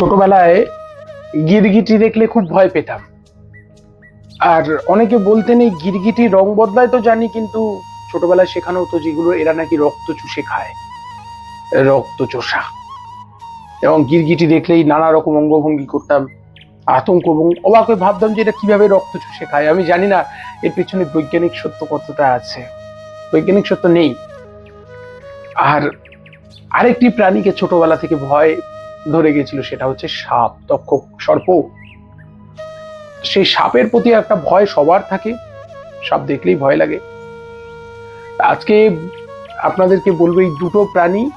ছোটবেলায় গিরগিটি দেখলে খুব ভয় পেতাম। আর অনেকে বলতেন এই গিরগিটি রং বদলায় তো জানি, কিন্তু ছোটবেলায় শেখানো হতো যেগুলো এরা নাকি রক্ত চুষে খায় রক্ত চোষা এবং গিরগিটি দেখলেই নানা রকম অঙ্গভঙ্গি করতাম, আতঙ্ক এবং অবাক হয়ে ভাবতাম যে এটা কীভাবে রক্ত চুষে খায়। আমি জানি না এর পিছনে বৈজ্ঞানিক সত্য কতটা আছে। বৈজ্ঞানিক সত্য নেই। আর আরেকটি প্রাণীকে ছোটবেলা থেকে ভয় ধরে গেছিল সেটা হচ্ছে সাপ। তক্ষক সর্প। সেই সাপের প্রতি একটা ভয় সবার থাকে। সাপ দেখলেই ভয় লাগে। আজকে আপনাদেরকে বলব, এই দুটো প্রাণী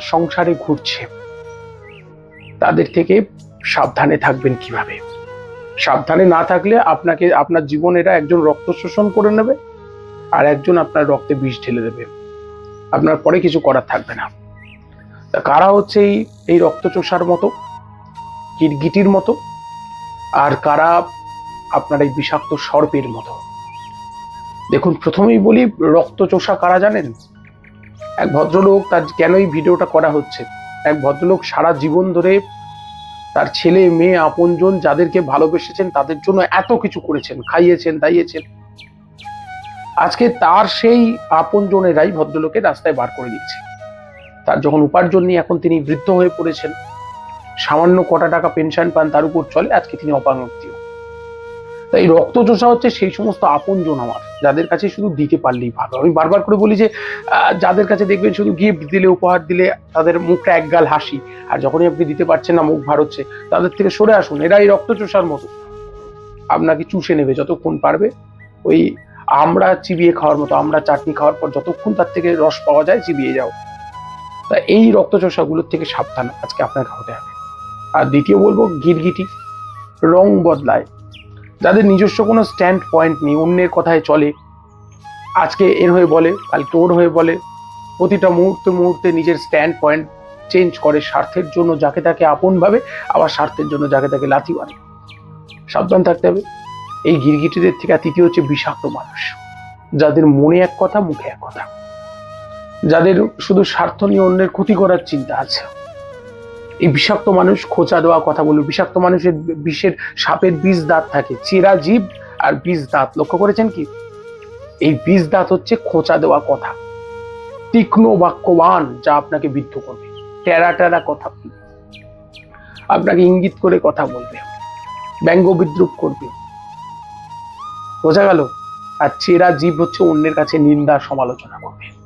সংসারে ঘুরছে। তাদের থেকে সাবধানে থাকবেন কীভাবে? সাবধানে না থাকলে আপনাকে, আপনার জীবন এরা একজন রক্ত শোষণ করে নেবে আর একজন আপনার রক্তে বিষ ঢেলে দেবে। আপনার পরে কিছু করার থাকবে না। তা কারা হচ্ছে এই এই রক্তচোষার মতো? গিরগিটির মতো? আর কারা আপনার এই বিষাক্ত সর্পের মতো? দেখুন, প্রথমেই বলি, রক্তচোষা কারা জানেন? এক ভদ্রলোক তার কেন এই ভিডিওটা করা হচ্ছে? এক ভদ্রলোক সারা জীবন ধরে তার ছেলে, মেয়ে, আপনজন যাদেরকে ভালোবেসেছেন, তাদের জন্য এত কিছু করেছেন, খাইয়েছেন, দাইয়েছেন। আজকে তার সেই আপনজনেরাই ভদ্রলোকে রাস্তায় বার করে দিচ্ছে। তার যখন উপার্জন নিয়ে এখন তিনি বৃদ্ধ হয়ে পড়েছেন, সামান্য কটা টাকা পেনশন পান, তার উপর চলে আজকে তিনি অপাঙ্গতীয় তাই রক্তচোষা হচ্ছে সেই সমস্ত আপনজন আমার, যাদের কাছে শুধু দিতে পারলেই ভালো। আমি বারবার করে বলি যে যাদের কাছে দেখবেন শুধু গিফট দিলে, উপহার দিলে, তাদের মুখটা একগাল হাসি। আর যখনই আপনি দিতে পারছেন না, মুখ ভার হচ্ছে, তাদের থেকে সরে আসুন এরা এই রক্তচোষার মতো। আপনাকে চুষে নেবে যতক্ষণ পারবে। ওই আমরা চিবিয়ে খাওয়ার মতো, আমরা চাটনি খাওয়ার পর যতক্ষণ তার থেকে রস পাওয়া যায়, চিবিয়ে যাও। তা এই রক্তচোষাগুলোর থেকে সাবধান আজকে আপনাকে হতে হবে। আর দ্বিতীয় বলব গিরগিটি রং বদলায়। যাদের নিজস্ব কোনো স্ট্যান্ড পয়েন্ট নেই, অন্যের কথায় চলে, আজকে এর হয়ে বলে, কালকে ওর হয়ে বলে, প্রতিটা মুহূর্তে মুহূর্তে নিজের স্ট্যান্ড পয়েন্ট চেঞ্জ করে স্বার্থের জন্য যাকে তাকে আপন ভাবে, আবার স্বার্থের জন্য যাকে তাকে লাথি মারে। সাবধান থাকতে হবে। এই গিরগিটিদের থেকে তৃতীয় হচ্ছে বিষাক্ত মানুষ, যাদের মনে এক কথা, মুখে এক কথা। যাদের শুধু স্বার্থ নিয়ে অন্যের ক্ষতি করার চিন্তা আছে। এই বিষাক্ত মানুষ খোঁচা দেওয়া কথা বলবে বিষাক্ত মানুষের বিষের সাপের বিষ দাঁত থাকে। চেরা জীব আর বিষ দাঁত। লক্ষ্য করেছেন কি? এই বিষ দাঁত হচ্ছে খোঁচা দেওয়া কথা। তীক্ষ্ণ বাক্যবান যা আপনাকে বিদ্ধ করবে। টেরা টেরা কথা বলবে। আপনাকে ইঙ্গিত করে কথা বলবে। ব্যঙ্গ বিদ্রুপ করবে। বোঝা গেল? আর চেরা জীব হচ্ছে অন্যের কাছে নিন্দা সমালোচনা করবে।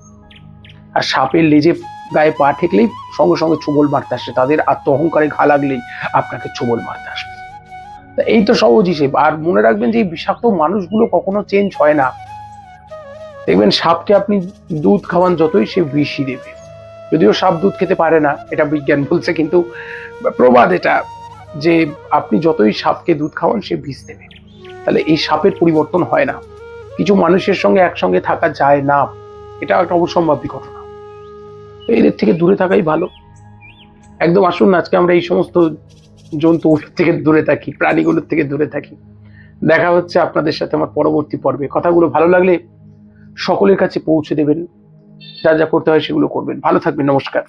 আর সাপের লেজে গায়ে পা ঠেকলেই সঙ্গে সঙ্গে ছোবল মারতে আসে। তাদের আত্ম অহংকারে ঘা লাগলেই আপনাকে ছোবল মারতে আসবে। এই তো সহজ হিসেব। আর মনে রাখবেন যে বিষাক্ত মানুষগুলো কখনো চেঞ্জ হয় না। দেখবেন সাপকে আপনি দুধ খাওয়ান যতই, সে বিষই দেবে। যদিও সাপ দুধ খেতে পারে না, এটা বিজ্ঞান বলছে, কিন্তু প্রবাদ এটা যে আপনি যতই সাপকে দুধ খাওয়ান, সে বিষ দেবে। তাহলে এই সাপের পরিবর্তন হয় না। কিছু মানুষের সঙ্গে একসঙ্গে থাকা যায় না। এটা একটা অবসম্ভাবী ঘটনা। এদের থেকে দূরে থাকাই ভালো। একদম আসুন আজকে আমরা এই সমস্ত জন্তু থেকে দূরে থাকি, প্রাণীগুলোর থেকে দূরে থাকি। দেখা হচ্ছে আপনাদের সাথে আমার পরবর্তী পর্বে। কথাগুলো ভালো লাগলে সকলের কাছে পৌঁছে দেবেন। যা যা করতে হয় সেগুলো করবেন। ভালো থাকবেন, নমস্কার।